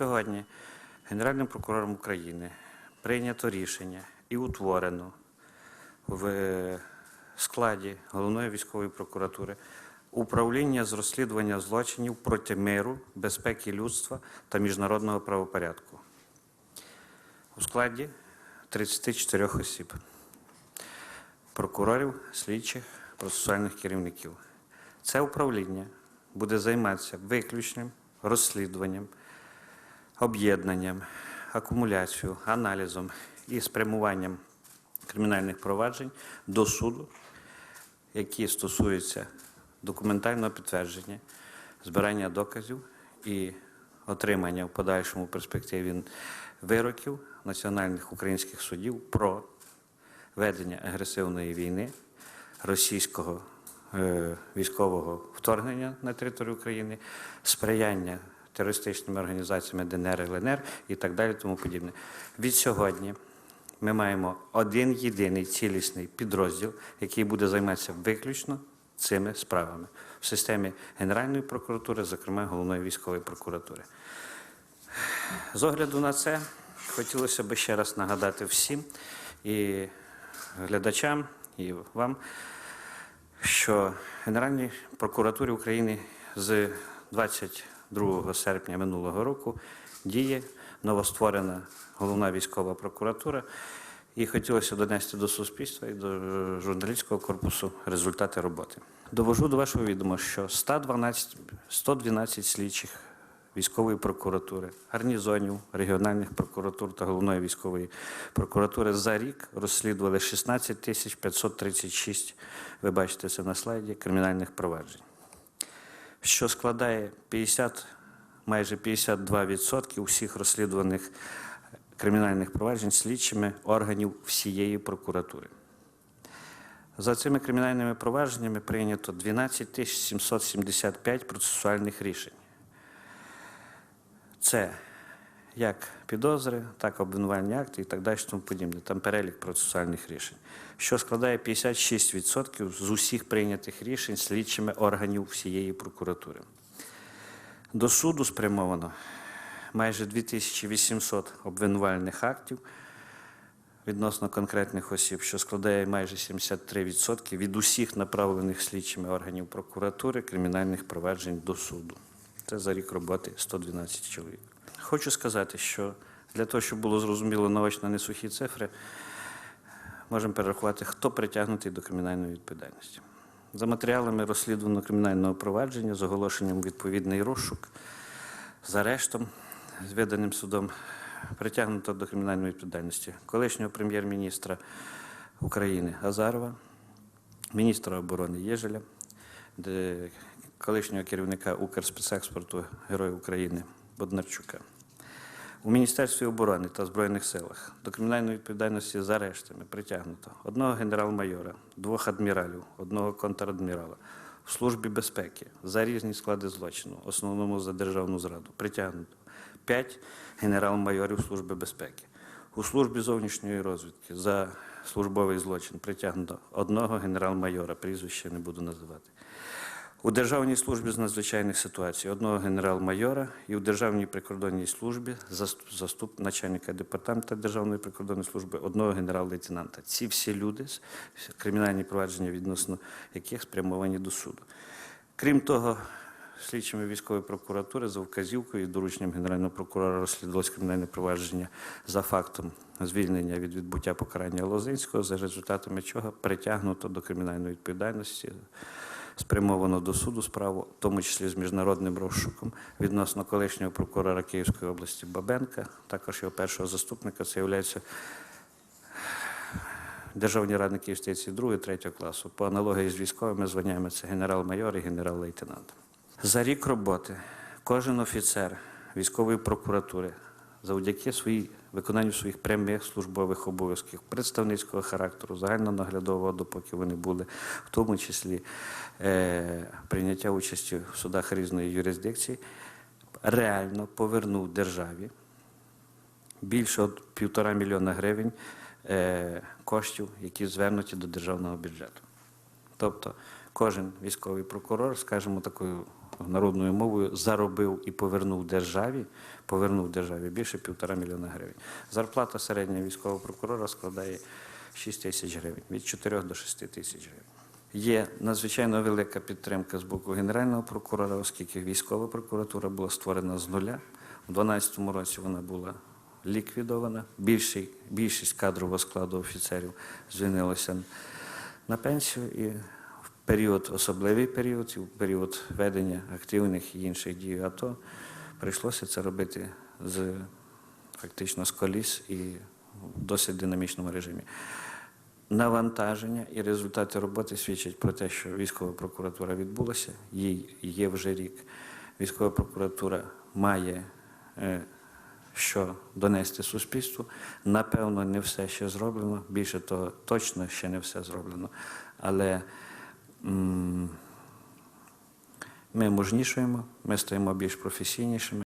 Сьогодні Генеральним прокурором України прийнято рішення і утворено в е, складі головної військової прокуратури управління з розслідування злочинів проти миру, безпеки людства та міжнародного правопорядку у складі 34 осіб прокурорів, слідчих, процесуальних керівників. Це управління буде займатися виключним розслідуванням, об'єднанням, акумуляцією, аналізом і спрямуванням кримінальних проваджень до суду, які стосуються документального підтвердження, збирання доказів і отримання в подальшому перспективі вироків національних українських судів про ведення агресивної війни, російського е, військового вторгнення на територію України, сприяння терористичними організаціями ДНР, ЛНР і так далі, тому подібне. Від сьогодні ми маємо один єдиний цілісний підрозділ, який буде займатися виключно цими справами в системі Генеральної прокуратури, зокрема головної військової прокуратури. З огляду на це хотілося б ще раз нагадати всім і глядачам, і вам, що Генеральній прокуратурі України з 22 серпня минулого року діє новостворена головна військова прокуратура. І хотілося донести до суспільства і до журналістського корпусу результати роботи. Довожу до вашого відома, що 112, 112 слідчих військової прокуратури, гарнізонів, регіональних прокуратур та головної військової прокуратури за рік розслідували 16 тисяч 536, ви бачите це на слайді, кримінальних проваджень, що складає 50, майже 52% усіх розслідуваних кримінальних проваджень слідчими органів всієї прокуратури. За цими кримінальними провадженнями прийнято 12 тисяч 775 процесуальних рішень. Це як підозри, так обвинувальні акти і так далі, тому подібне. Там перелік процесуальних рішень, що складає 56% з усіх прийнятих рішень слідчими органів всієї прокуратури. До суду спрямовано майже 2800 обвинувальних актів відносно конкретних осіб, що складає майже 73% від усіх направлених слідчими органів прокуратури кримінальних проваджень до суду. Це за рік роботи 112 чоловік. Хочу сказати, що для того, щоб було зрозуміло наочно не сухі цифри, можемо перерахувати, хто притягнутий до кримінальної відповідальності. За матеріалами розслідуваного кримінального провадження з оголошенням відповідний розшук, з арештом, з виданим судом притягнуто до кримінальної відповідальності колишнього прем'єр-міністра України Азарова, міністра оборони Єжеля, колишнього керівника Укрспецекспорту Героя України Боднарчука. У Міністерстві оборони та Збройних силах до кримінальної відповідальності за арештами притягнуто одного генерал-майора, двох адміралів, одного контрадмірала. В Службі безпеки за різні склади злочину, основному за державну зраду, притягнуто п'ять генерал-майорів Служби безпеки. У службі зовнішньої розвідки за службовий злочин притягнуто одного генерал-майора, прізвище не буду називати. У Державній службі з надзвичайних ситуацій одного генерал-майора і у Державній прикордонній службі заступ, начальника департаменту Державної прикордонної служби одного генерал-лейтенанта. Ці всі люди, кримінальні провадження відносно яких спрямовані до суду. Крім того, слідчими військової прокуратури за вказівкою і дорученням Генерального прокурора розслідувалось кримінальне провадження за фактом звільнення від відбуття покарання Лозинського, за результатами чого притягнуто до кримінальної відповідальності спрямовано до суду справу, в тому числі з міжнародним розшуком відносно колишнього прокурора Київської області Бабенка, також його першого заступника. Це є державні радники юстиції 2 3 класу. По аналогії з військовими званнями це генерал-майор і генерал-лейтенант. За рік роботи кожен офіцер військової прокуратури завдяки своїй виконанню своїх прямих службових обов'язків представницького характеру, загальнонаглядового, допоки вони були, в тому числі е, прийняття участі в судах різної юрисдикції, реально повернув державі більше от півтора мільйона гривень е, коштів, які звернуті до державного бюджету. Тобто кожен військовий прокурор, скажімо, такою народною мовою заробив і повернув державі, повернув державі більше півтора мільйона гривень. Зарплата середнього військового прокурора складає 6 тисяч гривень, від 4 до 6 тисяч гривень. Є надзвичайно велика підтримка з боку Генерального прокурора, оскільки військова прокуратура була створена з нуля. У 2012 році вона була ліквідована. Більшість кадрового складу офіцерів звільнилося на пенсію і в період, особливий період, і в період ведення активних і інших дій АТО прийшлося це робити з фактично з коліс і в досить динамічному режимі. Навантаження і результати роботи свідчать про те, що військова прокуратура відбулася, їй є вже рік. Військова прокуратура має е, що донести суспільству. Напевно, не все ще зроблено. Більше того, точно ще не все зроблено. Але ми мужнішуємо, ми стаємо більш професійнішими.